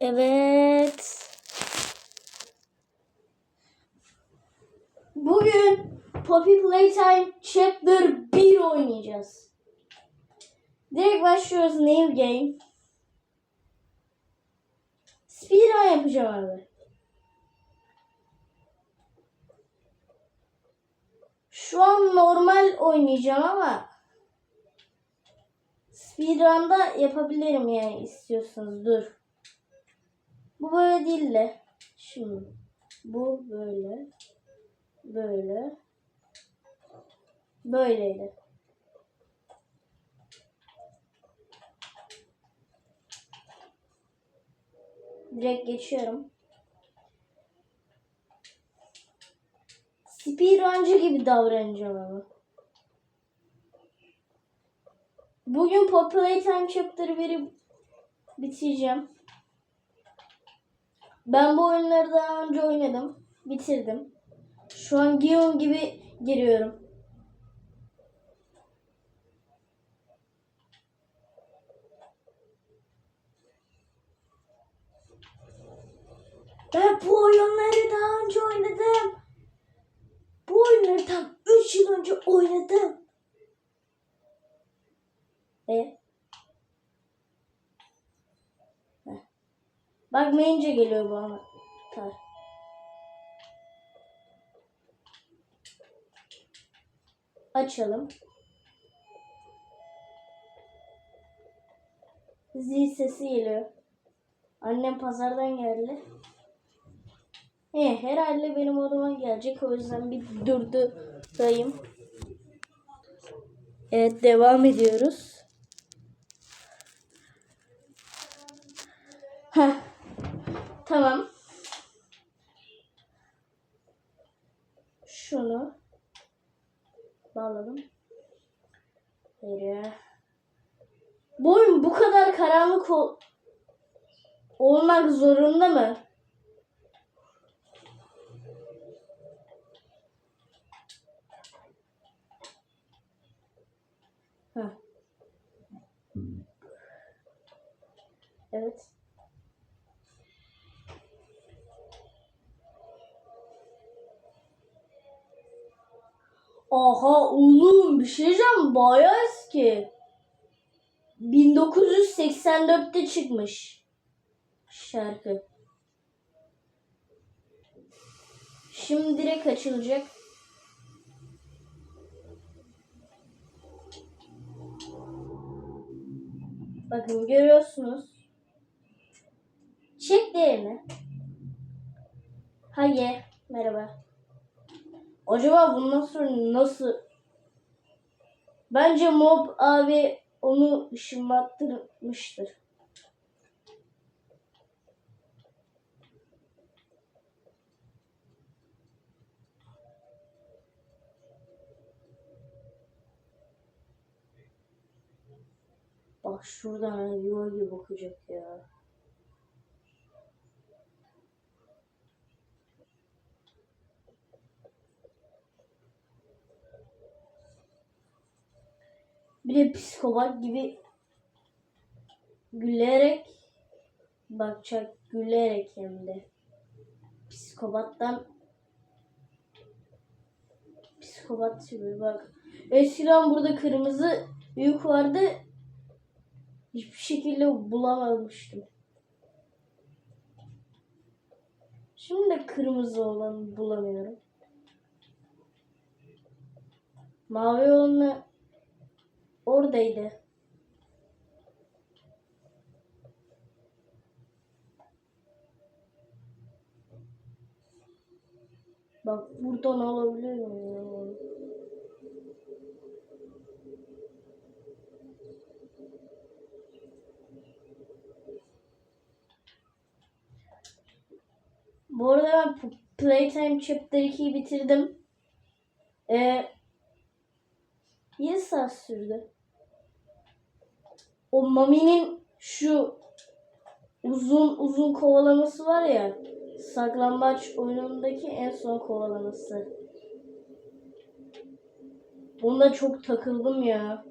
Evet. Bugün Poppy Playtime Chapter 1 oynayacağız. Direkt başlıyoruz New Game. Speedrun yapacağım abi. Şu an normal oynayacağım ama Speedrun'da yapabilirim yani istiyorsanız. Dur. Bu böyle değil de. Şimdi. Bu böyle. Böyle. Böyleydi. Direkt geçiyorum. Speedruncu gibi davranacağım ama. Bugün Populate Time Chapter 1'i bitireceğim. Ben bu oyunları daha önce oynadım. Bitirdim. Şu an Gion gibi giriyorum. Ben bu oyunları daha önce oynadım. Bu oyunları tam 3 yıl önce oynadım. E? Bakmayınca geliyor bu anahtar. Açalım. Zil sesi geliyor. Annem pazardan geldi. He, herhalde benim odama gelecek. O yüzden bir durdurayım. Evet devam ediyoruz. Heh. Tamam. Şunu bağladım. Böyle. Bu oyun bu kadar karanlık ol olmak zorunda mı? Heh. Evet. Aha oğlum bir şey diyeceğim bayağı eski. 1984'te çıkmış şarkı. Şimdi direkt açılacak. Bakın görüyorsunuz. Çek değerini. Hayır. Merhaba. Acaba bundan sonra nasıl? Bence Mob abi onu ışınlattırmıştır. Bak şuradan yuva gibi bakacak ya. De psikopat gibi gülerek bakacak gülerek hem de. Psikopattan psikopat gibi bak. Eskiden burada kırmızı yük vardı. Hiçbir şekilde bulamamıştım. Şimdi de kırmızı olanı bulamıyorum. Mavi olanı oradaydı. Bak buradan alabilir miyim? Bu arada ben Playtime Chapter 2'yi bitirdim. Ee, 7 saat sürdü. O Mami'nin şu uzun uzun kovalaması var ya saklambaç oyunundaki en son kovalaması. Bunda çok takıldım ya.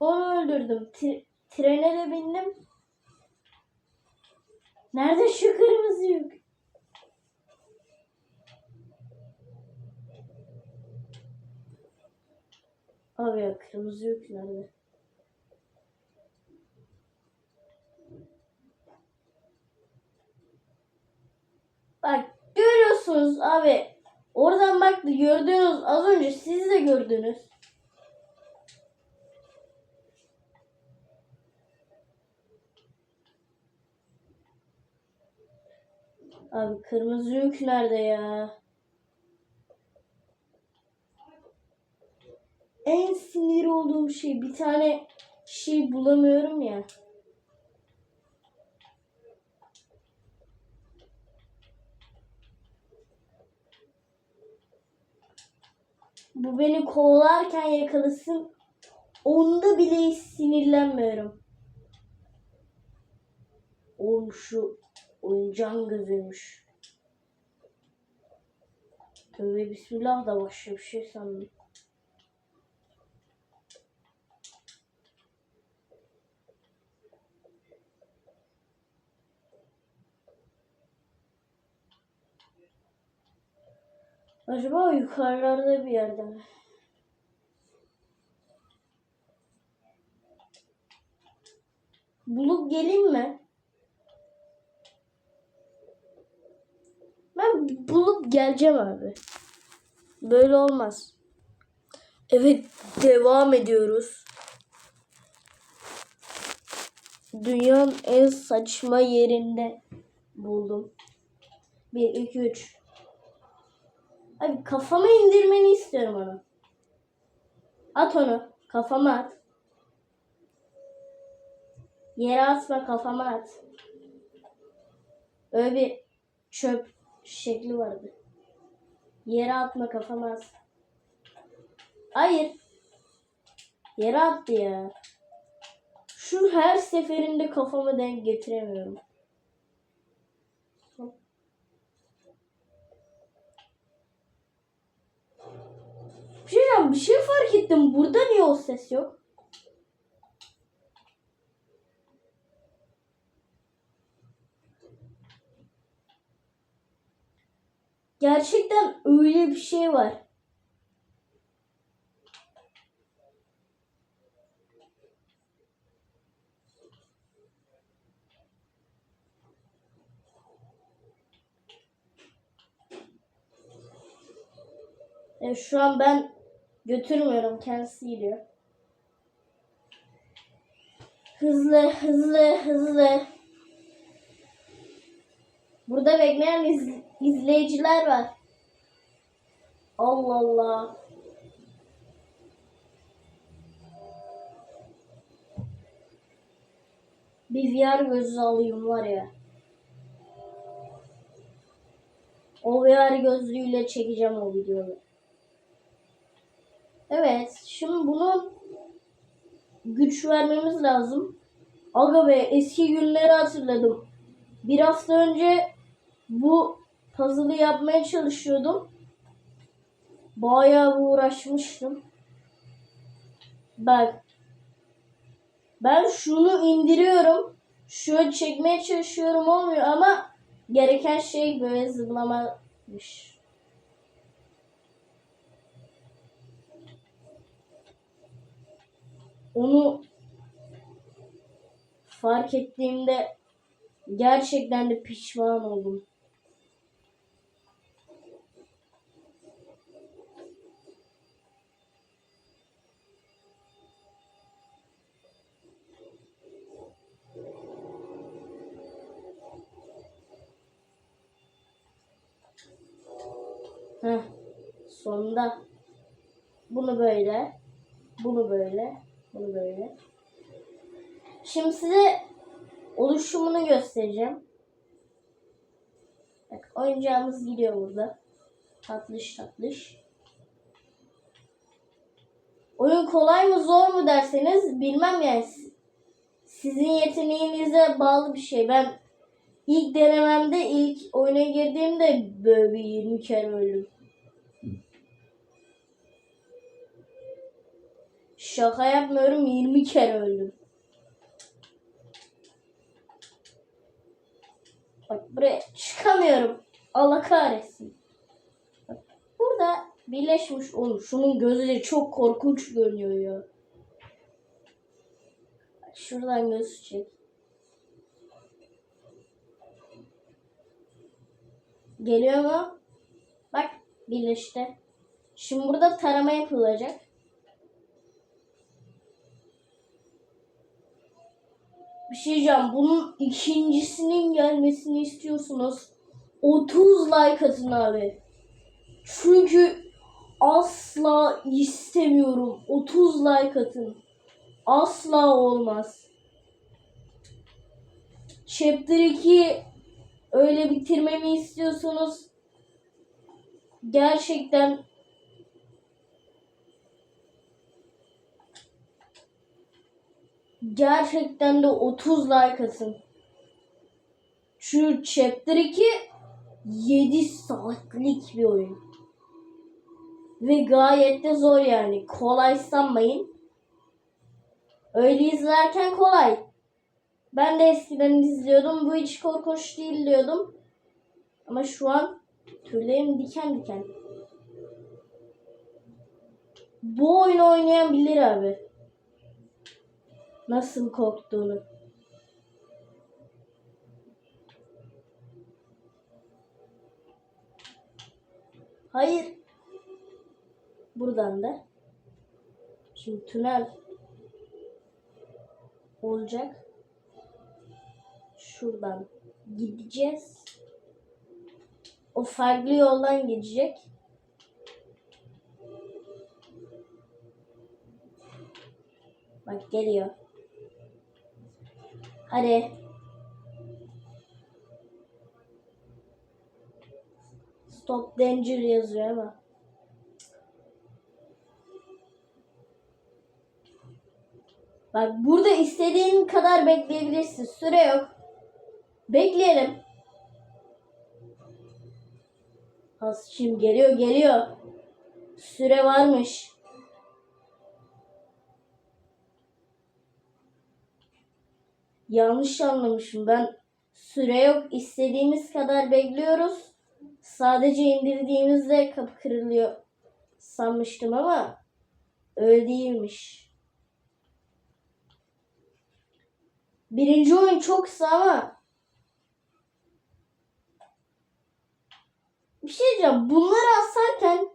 Onu öldürdüm. Tri- trene de bindim. Nerede şu kırmızı yük? Abi ya kırmızı yük nerede? Bak görüyorsunuz abi. Oradan baktı gördünüz az önce siz de gördünüz. Abi kırmızı yük nerede ya? En sinir olduğum şey bir tane şey bulamıyorum ya. Bu beni kovalarken yakalasın. Onda bile hiç sinirlenmiyorum. Oğlum şu oyuncağın gözüymüş. Tövbe bismillah da başka bir şey sandım. Acaba yukarılarda bir yerde mi? Bulup geleyim mi? Ben bulup geleceğim abi. Böyle olmaz. Evet devam ediyoruz. Dünyanın en saçma yerinde buldum. 1, 2, 3. Abi kafama indirmeni istiyorum onu. At onu. Kafama at. Yere atma kafama at. Öyle bir çöp şekli vardı. Yere atma kafama at. Hayır. Yere attı ya. Şu her seferinde kafama denk getiremiyorum. Diyeceğim, bir şey fark ettim. Burada niye o ses yok? Gerçekten öyle bir şey var. E, şu an ben götürmüyorum. Kendisi gidiyor. Hızlı, hızlı, hızlı. Burada bekleyen iz- izleyiciler var. Allah Allah. Bir VR gözü alayım var ya. O VR gözlüğüyle çekeceğim o videoyu. Evet, şimdi bunu güç vermemiz lazım. Aga be eski günleri hatırladım. Bir hafta önce bu puzzle'ı yapmaya çalışıyordum. Bayağı uğraşmıştım. Bak. Ben şunu indiriyorum. Şöyle çekmeye çalışıyorum olmuyor ama gereken şey böyle zıplamamış. Onu fark ettiğimde gerçekten de pişman oldum. Heh, sonunda bunu böyle, bunu böyle, bunu böyle. Şimdi size oluşumunu göstereceğim. Bak oyuncağımız gidiyor burada. Tatlış tatlış. Oyun kolay mı zor mu derseniz bilmem yani. Sizin yeteneğinize bağlı bir şey. Ben ilk denememde ilk oyuna girdiğimde böyle bir 20 kere öldüm. Şaka yapmıyorum 20 kere öldüm. Bak buraya çıkamıyorum. Allah kahretsin. Bak, burada birleşmiş oğlum. Şunun gözleri çok korkunç görünüyor ya. Şuradan göz çek. Geliyor mu? Bak birleşti. Şimdi burada tarama yapılacak. Bir şey diyeceğim. Bunun ikincisinin gelmesini istiyorsunuz. 30 like atın abi. Çünkü asla istemiyorum. 30 like atın. Asla olmaz. Chapter 2 öyle bitirmemi istiyorsunuz. Gerçekten gerçekten de 30 like atın. Şu Chapter 2 7 saatlik bir oyun. Ve gayet de zor yani. Kolay sanmayın. Öyle izlerken kolay. Ben de eskiden izliyordum. Bu hiç korkunç değil diyordum. Ama şu an tüylerim diken diken. Bu oyunu oynayan bilir abi. Nasıl korktuğunu. Hayır. Buradan da. Şimdi tünel olacak. Şuradan gideceğiz. O farklı yoldan gidecek. Bak geliyor. Hadi. Stop danger yazıyor ama. Bak burada istediğin kadar bekleyebilirsin. Süre yok. Bekleyelim. Az şimdi geliyor geliyor. Süre varmış. Yanlış anlamışım ben. Süre yok. İstediğimiz kadar bekliyoruz. Sadece indirdiğimizde kapı kırılıyor sanmıştım ama öyle değilmiş. Birinci oyun çok kısa ama bir şey diyeceğim. Bunları asarken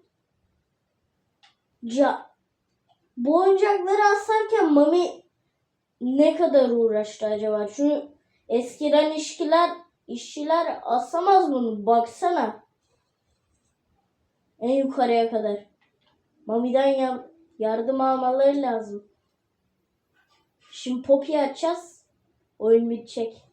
ca, bu oyuncakları asarken Mami ne kadar uğraştı acaba? Çünkü eskiden işçiler işçiler asamaz bunu. Baksana. En yukarıya kadar. Mami'den ya- yardım almaları lazım. Şimdi Poppy'yi açacağız. Oyun bitecek.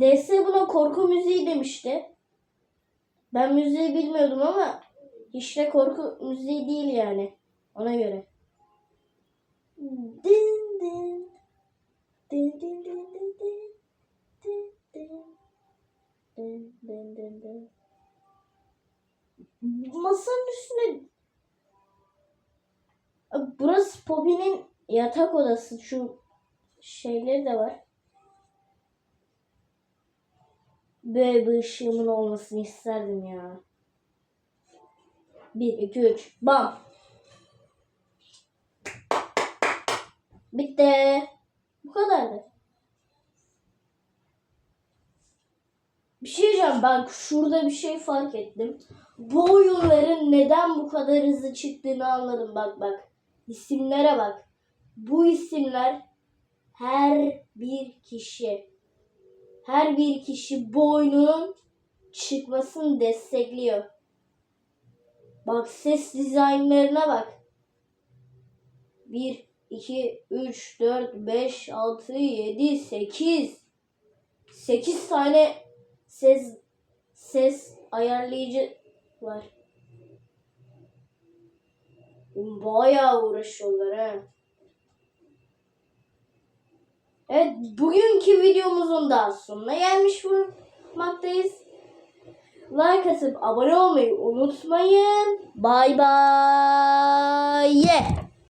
DS buna korku müziği demişti. Ben müziği bilmiyordum ama hiç de korku müziği değil yani. Ona göre. Din din. Din din din din din. Din din. Din din din din. Masanın üstüne Burası Poppy'nin yatak odası. Şu şeyleri de var. Böyle bir ışığımın olmasını isterdim ya. 1, 2, 3. Bam. Bitti. Bu kadardı. Bir şey diyeceğim. Bak şurada bir şey fark ettim. Bu oyunların neden bu kadar hızlı çıktığını anladım. Bak bak. İsimlere bak. Bu isimler her bir kişi her bir kişi bu oyunun çıkmasını destekliyor. Bak ses dizaynlarına bak. 1, 2, 3, 4, 5, 6, 7, 8. 8 tane ses ses ayarlayıcı var. Bayağı uğraşıyorlar ha. Evet bugünkü videomuzun da sonuna gelmiş bulunmaktayız. like atıp abone olmayı unutmayın. Bay bay.